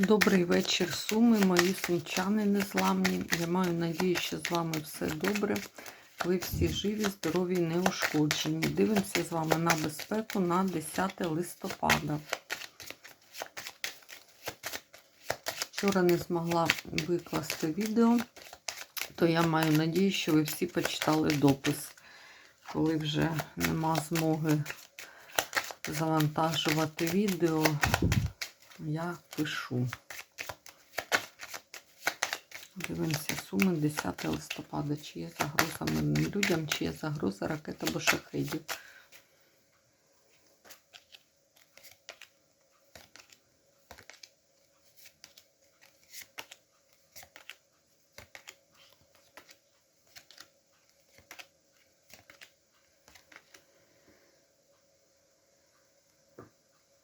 Добрий вечір, суми, мої сумчани незламні. Я маю надію, що з вами все добре. Ви всі живі, здорові, неушкоджені. Дивимося з вами на безпеку на 10 листопада. Вчора не змогла викласти відео, то я маю надію, що ви всі почитали допис, коли вже нема змоги завантажувати відео я пишу. Дивимося суми 10 листопада. Чи є загроза мирним людям, чи є загроза ракета або шахедів.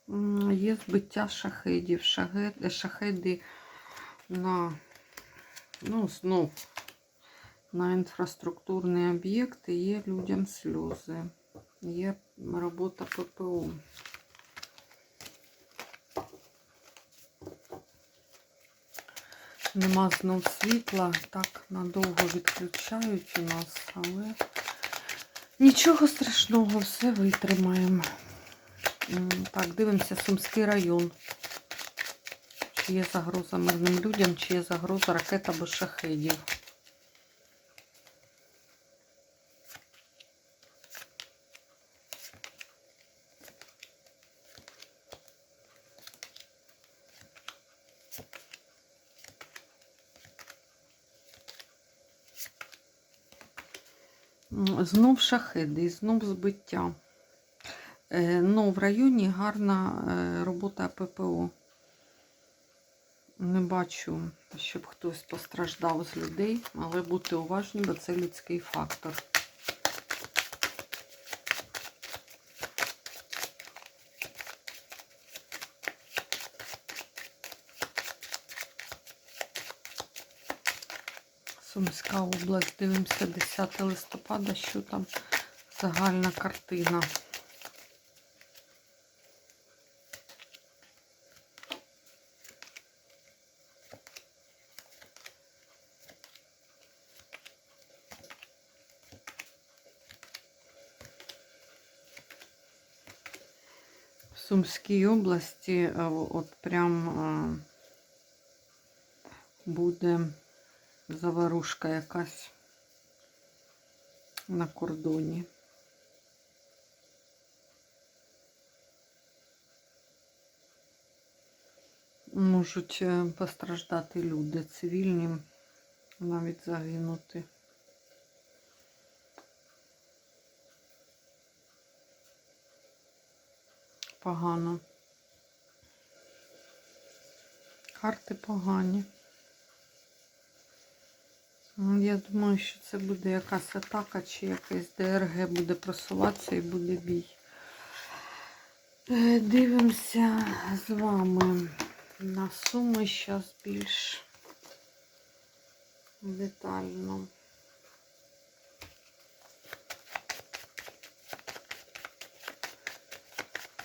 М, Є збиття шахедів. Шахеди, шахеди на, ну, знов, на інфраструктурні об'єкти є людям сльози. Є робота ППО. Нема знов світла. Так надовго відключають у нас, але нічого страшного, все витримаємо. Так, дивимося Сумський район. Чи є загроза мирним людям, чи є загроза ракет або шахедів. Знов шахеди, знов збиття. Е, Ну, в районі гарна е, робота ППО. Не бачу, щоб хтось постраждав з людей, але бути уважні, бо це людський фактор. Сумська область, дивимося 10 листопада, що там загальна картина. Сумській області е, от прям е, буде заварушка якась на кордоні. Можуть е, постраждати люди, цивільні, навіть загинути. Погано. Карти погані. Ну, Я думаю, що це буде якась атака чи якийсь ДРГ буде просуватися і буде бій. Е, Дивимося з вами на суми зараз більш детально.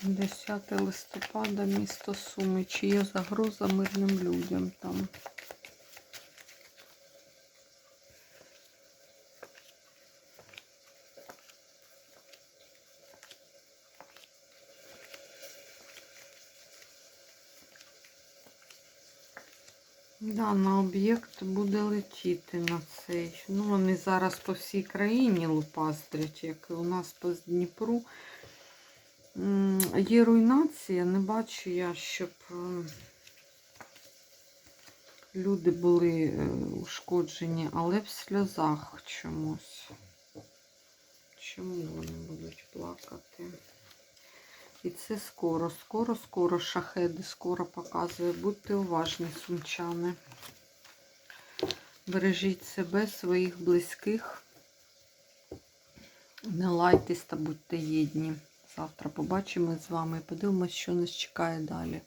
Десяте листопада, місто Суми. Чи є загроза мирним людям там? Да, на об'єкт буде летіти на цей. Ну, вони зараз по всій країні лупастрять, як і у нас по Дніпру. Є руйнація, не бачу я, щоб е, люди були е, ушкоджені, але в сльозах чомусь. Чому вони будуть плакати? І це скоро, скоро, скоро шахеди, скоро показує. Будьте уважні, сумчани. Бережіть себе, своїх близьких. Не лайтесь та будьте єдні. Завтра побачимо з вами і подивимось, що нас чекає далі.